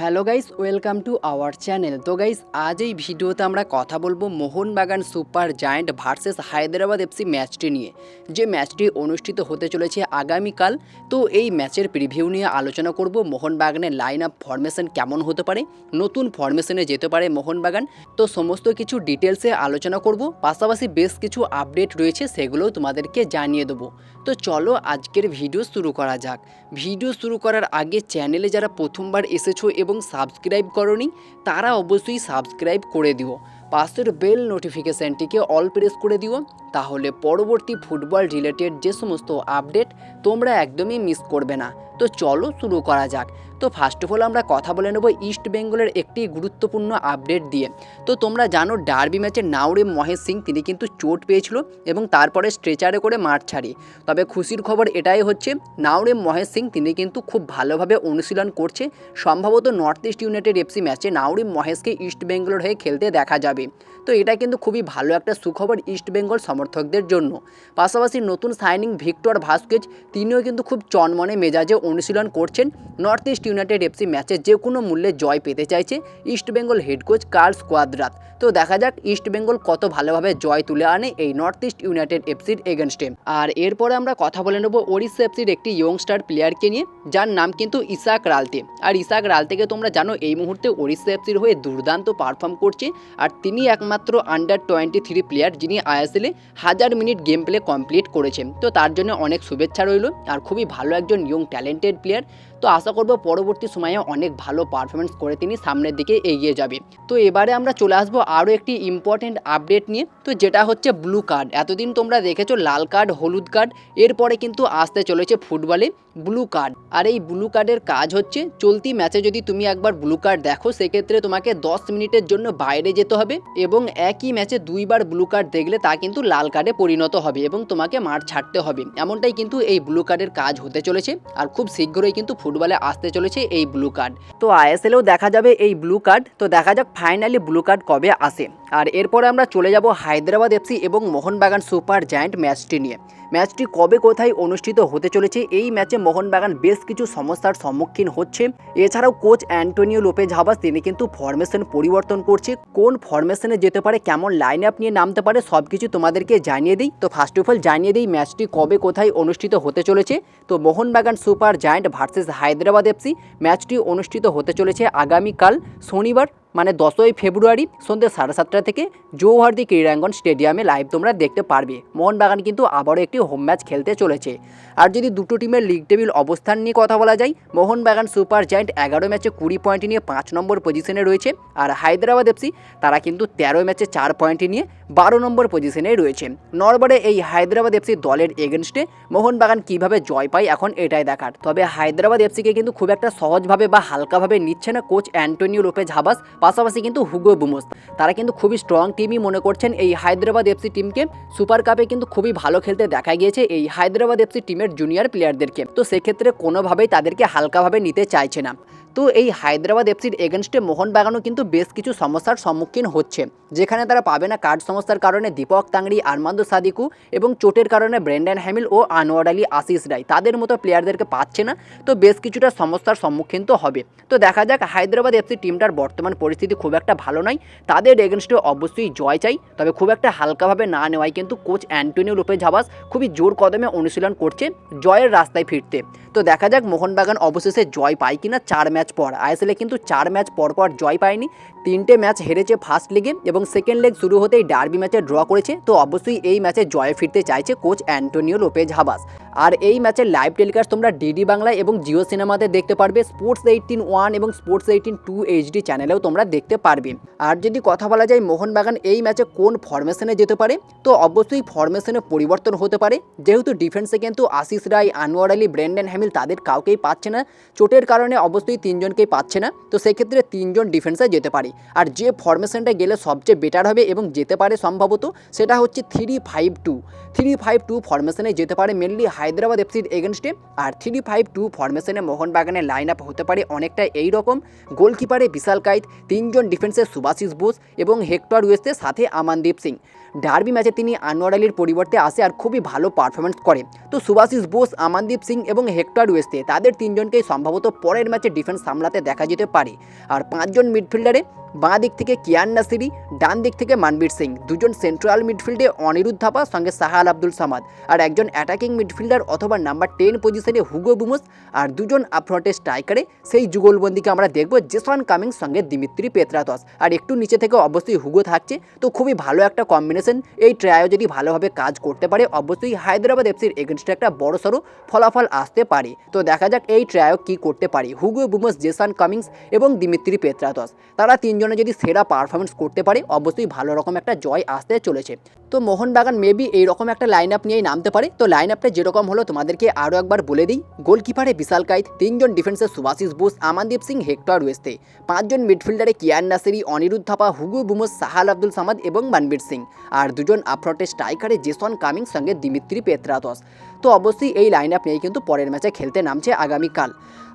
Hello guys, welcome to our channel. তো guys, আজ এই ভিডিওতে আমরা কথা বলব Mohun Bagan super giant versus Hyderabad FC ম্যাচটি নিয়ে। যে ম্যাচটি অনুষ্ঠিত হতে চলেছে আগামীকাল, তো এই ম্যাচের প্রিভিউ নিয়ে আলোচনা করব মোহনবাগানের লাইন আপ ফরমেশন কেমন হতে পারে, নতুন ফরমেশনে যেতে পারে মোহনবাগান। তো সমস্ত কিছু ডিটেলসে আলোচনা করব, পাশাপাশি বেশ কিছু আপডেট রয়েছে, সেগুলোও তোমাদেরকে জানিয়ে দেবো। তো চলো আজকের ভিডিও শুরু করা যাক। ভিডিও শুরু করার আগে চ্যানেলে যারা প্রথমবার এসেছ এবং সাবস্ক্রাইব করনি, তারা অবশ্যই সাবস্ক্রাইব করে দিও। পাশের বেল নোটিফিকেশানটিকে অল প্রেস করে দিও, তাহলে পরবর্তী ফুটবল রিলেটেড যে সমস্ত আপডেট তোমরা একদমই মিস করবে না। তো চলো শুরু করা যাক। তো ফার্স্ট অফ অল আমরা কথা বলে নেব ইস্ট বেঙ্গলের একটি গুরুত্বপূর্ণ আপডেট দিয়ে। তো তোমরা জানো ডার্বি ম্যাচে নাওরে মহেশ সিং, তিনি কিন্তু চোট পেয়েছিল এবং তারপরে স্ট্রেচারে করে মাঠ ছাড়ি। তবে খুশির খবর এটাই হচ্ছে, নাওরে মহেশ সিং, তিনি কিন্তু খুব ভালোভাবে অনুশীলন করছে। সম্ভবত নর্থ ইস্ট ইউনাইটেড এফসি ম্যাচে নাওরে মহেশকে ইস্ট বেঙ্গলের হয়ে খেলতে দেখা যাবে। তো এটা কিন্তু খুবই ভালো একটা সুখবর ইস্ট বেঙ্গল সমর্থকদের জন্য। পাশাপাশি নতুন সাইনিং ভিক্টর ভাস্কেজ, তিনিও কিন্তু খুব চনমনে মেজাজে অনুশীলন করছেন। নর্থ ইস্ট ইউনাইটেড এফসি ম্যাচে যে কোনো মূল্যে জয় পেতে চাইছে East Bengal head coach Carles Cuadrat তো দেখা যাক ইস্ট বেঙ্গল কত ভালোভাবে জয় তুলে আনে এই নর্থ ইস্ট ইউনাইটেড এফসির এগেনস্টে আর এরপরে আমরা কথা বলে নেব ওড়িশা এফসির একটি ইয়ংস্টার প্লেয়ারকে নিয়ে, যার নাম কিন্তু ইসাক রালতে আর ইসাক রালতেকে তোমরা জানো, এই মুহূর্তে ওড়িশা এফসির হয়ে দুর্দান্ত পারফর্ম করছে। আর তিনি একমাত্র আন্ডার টোয়েন্টি থ্রি প্লেয়ার যিনি আইএসএলে হাজার মিনিট গেম প্লে কমপ্লিট করেছেন। তো তার জন্য অনেক শুভেচ্ছা রইল। আর খুবই ভালো একজন ইয়ং ট্যালেন্টেড প্লেয়ার তো আশা করব পরবর্তী সময়ে অনেক ভালো পারফরমেন্স করে তিনি সামনের দিকে এগিয়ে যাবে তো এবারে আমরা চলে আসব আরও একটি ইম্পর্টেন্ট আপডেট নিয়ে। তো যেটা হচ্ছে ব্লু কার্ড এতদিন তোমরা দেখেছ লাল কার্ড হলুদ কার্ড এরপরে কিন্তু আসতে চলেছে ফুটবলে ব্লু কার্ড আর এই ব্লু কার্ডের কাজ হচ্ছে, চলতি ম্যাচে যদি তুমি একবার ব্লু কার্ড দেখো, সেক্ষেত্রে তোমাকে দশ মিনিটের জন্য বাইরে যেতে হবে এবং একই ম্যাচে দুইবার ব্লু কার্ড দেখলে তা কিন্তু লাল কার্ডে পরিণত হবে এবং তোমাকে মাঠ ছাড়তে হবে। এমনটাই কিন্তু এই ব্লু কার্ডের কাজ হতে চলেছে। আর খুব শীঘ্রই কিন্তু ফুটবলে আসতে চলেছে এই ব্লু কার্ড তো আইএসএলেও দেখা যাবে এই ব্লু কার্ড তো দেখা যাক ফাইনালি ব্লু কার্ড কবে আসে। আর এরপরে আমরা চলে যাব হায়দ্রাবাদ এফসি এবং মোহনবাগান সুপার জায়েন্ট ম্যাচটি নিয়ে। ম্যাচটি কবে কোথায় অনুষ্ঠিত হতে চলেছে? এই ম্যাচে মোহনবাগান বেশ কিছু সমস্যার সম্মুখীন হচ্ছে। এছাড়াও কোচ অ্যান্টোনিও লোপেজ হাবাস তিনি কিন্তু ফরমেশন পরিবর্তন করছে। কোন ফরমেশনে যেতে পারে, কেমন লাইন আপ নিয়ে নামতে পারে সব কিছু তোমাদেরকে জানিয়ে দিই। তো ফার্স্ট অফ অল জানিয়ে দিই, ম্যাচটি কবে কোথায় অনুষ্ঠিত হতে চলেছে। তো Mohun Bagan super giant versus Hyderabad FC, ম্যাচটি অনুষ্ঠিত হতে চলেছে আগামীকাল শনিবার। মানে দশই ফেব্রুয়ারি সন্ধ্যে সাড়ে সাতটা থেকে জৌহারদি ক্রীড়াঙ্গন স্টেডিয়ামে লাইভ তোমরা দেখতে পারবে। মোহনবাগান কিন্তু আবারও একটি হোম ম্যাচ খেলতে চলেছে। আর যদি দুটো টিমের লিগ টেবিল অবস্থান নিয়ে কথা বলা যায়, মোহনবাগান সুপার জায়েন্ট এগারো ম্যাচে কুড়ি পয়েন্ট নিয়ে পাঁচ নম্বর পজিশনে রয়েছে, আর হায়দ্রাবাদ এফসি তারা কিন্তু তেরো ম্যাচে চার পয়েন্ট নিয়ে বারো নম্বর পজিশনে রয়েছে। নরবারে এই হায়দ্রাবাদ এফসি দলের এগেনস্টে মোহনবাগান কীভাবে জয় পায় এখন এটাই দেখার। তবে হায়দ্রাবাদ এফসিকে কিন্তু খুব একটা সহজভাবে বা হালকাভাবে নিচ্ছে না কোচ অ্যান্টোনিও লোপেজ হাবাস পাশাপাশি কিন্তু হুগো বুমোস, তারা কিন্তু খুবই স্ট্রং টিমই মনে করছেন এই হায়দ্রাবাদ এফসি টিমকে সুপার কাপে কিন্তু খুবই ভালো খেলতে দেখা গিয়েছে এই হায়দ্রাবাদ এফসি টিমের জুনিয়র প্লেয়ারদেরকে তো সেক্ষেত্রে কোনোভাবেই তাদেরকে হালকাভাবে নিতে চাইছে না। তো এই হায়দ্রাবাদ এফসির এগেনস্টে মোহনবাগানও কিন্তু বেশ কিছু সমস্যার সম্মুখীন হচ্ছে। যেখানে তারা পাবে না কার্ড সমস্যার কারণে দীপক তাংড়ি, আরমান্দ সাদিকু এবং চোটের কারণে ব্রেন্ডান হ্যামিল ও আনোয়ার আলী আশিস রায়। তাদের মতো প্লেয়ারদেরকে পাচ্ছে না, তো বেশ কিছুটা সমস্যার সম্মুখীন তো হবে। তো দেখা যাক, হায়দ্রাবাদ এফসি টিমটার বর্তমান পরিস্থিতি খুব একটা ভালো নয়। তাদের এগেনস্টে অবশ্যই জয় চাই, তবে খুব একটা হালকাভাবে না নেওয়াই কিন্তু কোচ অ্যান্টোনিও লোপে ঝাবাস খুবই জোর কদমে অনুশীলন করছে জয়ের রাস্তায় ফিরতে। তো দেখা যাক, মোহনবাগান অবশেষে জয় পায় কিনা, চার ম্যাচ পর। আইএসএলে কিন্তু চার ম্যাচ পর পর জয় পায়নি। তিনটে ম্যাচ হেরেছে ফার্স্ট লিগে এবং সেকেন্ড লেগ শুরু হতেই ডার্বি ম্যাচে ড্র করেছে। তো অবশ্যই এই ম্যাচে জয়ে ফিরতে চাইছে কোচ অ্যান্টোনিও লোপেজ হাবাস আর এই ম্যাচের লাইভ টেলিকাস্ট তোমরা ডিডি বাংলায় এবং জিও সিনেমাতে দেখতে পারবে। স্পোর্টস এইটিন ওয়ান এবং স্পোর্টস এইটিন টু এইচডি চ্যানেলেও তোমরা দেখতে পারবে। আর যদি কথা বলা যায় মোহনবাগান, এই ম্যাচে কোন ফরমেশনে যেতে পারে? তো অবশ্যই ফরমেশনে পরিবর্তন হতে পারে। যেহেতু ডিফেন্সে কিন্তু আশিস রায়, আনোয়ার আলী ব্রেন্ডেন হ্যামিল তাদের কাউকেই পাচ্ছে না। চোটের কারণে অবশ্যই তিনজনকেই পাচ্ছে না, তো সেক্ষেত্রে তিনজন ডিফেন্সে যেতে পারে। আর যে ফরমেশনটা গেলে সবচেয়ে বেটার হবে এবং যেতে পারে সম্ভবত সেটা হচ্ছে three five two three five two ফরমেশনে যেতে পারে মেনলি হায়দ্রাবাদ এফসির এগেনস্টে আর থ্রি ফাইভ টু ফরমেশনে মোহনবাগানের লাইন আপ হতে পারে অনেকটা এই রকম গোলকিপারে বিশাল কাইত, তিনজন ডিফেন্সে সুভাশিস বোস এবং হেক্টর ওয়েস্টের সাথে আমানদীপ সিং। ডার্বি ম্যাচে তিনি আনোয়ার আলীর পরিবর্তে আসে আর খুবই ভালো পারফরমেন্স করে। তো সুভাশিস বোস, আমানদীপ সিং এবং হেক্টর ওয়েস্তে, তাদের তিনজনকেই সম্ভবত পরের ম্যাচে ডিফেন্স সামলাতে দেখা যেতে পারে। আর পাঁচজন মিডফিল্ডারে বাঁ দিক থেকে কিয়ান নাসিরি, ডান দিক থেকে মানবীর সিং। দুজন সেন্ট্রাল মিডফিল্ডে অনিরুদ্ধ থাপা সঙ্গে সাহাল আব্দুল সামাদ। আর একজন অ্যাটাকিং মিডফিল্ডার অথবা নাম্বার টেন পজিশনে হুগো বুমোস। আর দুজন আপফ্রন্টে স্ট্রাইকারে সেই যুগলবন্দিকে আমরা দেখব জেসন কামিং সঙ্গে দিমিত্রি পেত্রাতস। আর একটু নিচে থেকে অবশ্যই হুগো থাকছে। তো খুবই ভালো একটা কম্বিনেশন এই ট্রায়ও যদি ভালোভাবে কাজ করতে পারে, অবশ্যই হায়দ্রাবাদ এফসির এগেনস্টে একটা বড়সড় ফলাফল আসতে পারে। তো দেখা যাক এই ট্রায়ও কি করতে পারে। হুগো বুমোস জেসন কামিংস এবং দিমিত্রি পেত্রাতস। তারা তিনজনে যদি সেরা পারফরমেন্স করতে পারে, অবশ্যই ভালো রকম একটা জয় আসতে চলেছে। তো মোহনবাগান মেবি এইরকম একটা লাইন আপ নিয়েই নামতে পারে। তো লাইন আপটা যেরকম হলো, তোমাদেরকে আরও একবার বলে দিই। গোলকিপারে বিশাল কাইত, তিনজন ডিফেন্সে সুভাশিস বোস, আমানদীপ সিং, হেক্টর ওয়েস্তে। পাঁচজন মিডফিল্ডারে কিয়ান নাসিরি, অনিরুদ্ধ থাপা, হুগু বুমোস, সাহাল আব্দুল সামাদ এবং মানবীর সিং। আর দুজন আপফ্রন্টে স্ট্রাইকারে জেসন কামিং, সঙ্গে দিমিত্রি পেত্রাতস তো অবশ্যই এই লাইন আপ নিয়েই কিন্তু পরের ম্যাচে খেলতে নামছে আগামীকাল।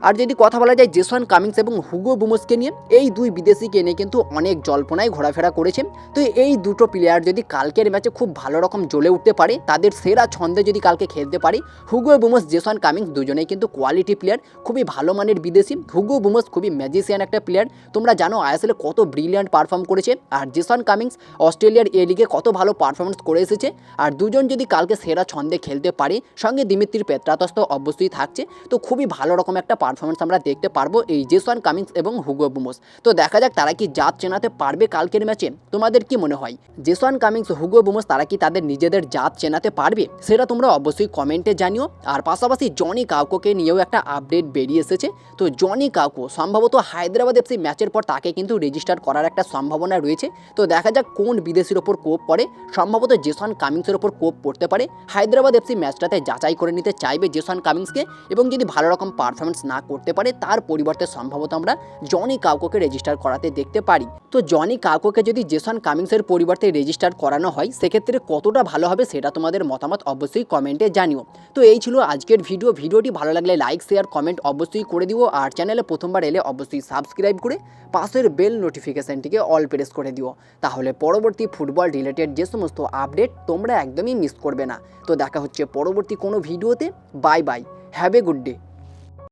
আর যদি কথা বলা যায় জেসন কামিংস এবং হুগো বুমোসকে নিয়ে, এই দুই বিদেশিকে নিয়ে কিন্তু অনেক জল্পনায় ঘোরাফেরা করেছে। তো এই দুটো প্লেয়ার যদি কালকের ম্যাচে খুব ভালো রকম জ্বলে উঠতে পারে, তাদের সেরা ছন্দে যদি কালকে খেলতে পারে, হুগো বুমোস জেসন কামিংস দুজনেই কিন্তু কোয়ালিটি প্লেয়ার খুবই ভালো মানের বিদেশি। হুগো বুমোস খুবই ম্যাজিশিয়ান একটা প্লেয়ার তোমরা জানো আইএসএলে কত ব্রিলিয়ান্ট পারফর্ম করেছে, আর জেসন কামিংস অস্ট্রেলিয়ার এ লিগে কত ভালো পারফরমেন্স করে এসেছে। আর দুজন যদি কালকে সেরা ছন্দে খেলতে পারে, সঙ্গে দিমিত্রির পেত্রাতস তো অবশ্যই থাকছে। তো খুবই ভালো রকম একটা পারফরমেন্স আমরা দেখতে পারব এই জেসন কামিংস এবং হুগো বুমোস। তো দেখা যাক তারা কি জাত চেনাতে পারবে কালকের ম্যাচে। তোমাদের কি মনে হয়? জেসন কামিংস, হুগো বুমোস তারা কি তাদের নিজেদের জাত চেনাতে পারবে? সেটা তোমরা অবশ্যই কমেন্টে জানিও। আর পাশাপাশি জনি কাউকোকে নিয়েও একটা আপডেট বেরিয়ে এসেছে। তো জনি কাউকো সম্ভবত হায়দ্রাবাদ এফসি ম্যাচের পর তাকে কিন্তু রেজিস্টার করার একটা সম্ভাবনা রয়েছে। তো দেখা যাক কোন বিদেশির ওপর কোপ পড়ে। সম্ভবত জেসন কামিংসের ওপর কোপ পড়তে পারে। হায়দ্রাবাদ এফসি ম্যাচটাতে যাচাই করে নিতে চাইবে জেসন কামিংসকে। এবং যদি ভালো রকম পারফরমেন্স না করতে পারে, তার পরিবর্তে সম্ভবত আমরা জনি কাউকোকে রেজিস্টার করাতে দেখতে পারি। তো জনি কাউকোকে যদি জেসন কামিংসের পরিবর্তে রেজিস্টার করানো হয়, সেক্ষেত্রে কতটা ভালো হবে সেটা তোমাদের মতামত অবশ্যই কমেন্টে জানিও। তো এই ছিল আজকের ভিডিও। ভিডিওটি ভালো লাগলে লাইক শেয়ার কমেন্ট অবশ্যই করে দিও। আর চ্যানেলে প্রথমবার এলে অবশ্যই সাবস্ক্রাইব করে পাশের বেল নোটিফিকেশানটিকে অল প্রেস করে দিও। তাহলে পরবর্তী ফুটবল রিলেটেড যে সমস্ত আপডেট তোমরা একদমই মিস করবে না। তো দেখা হচ্ছে পরবর্তী কোনো ভিডিওতে। Bye bye have a good day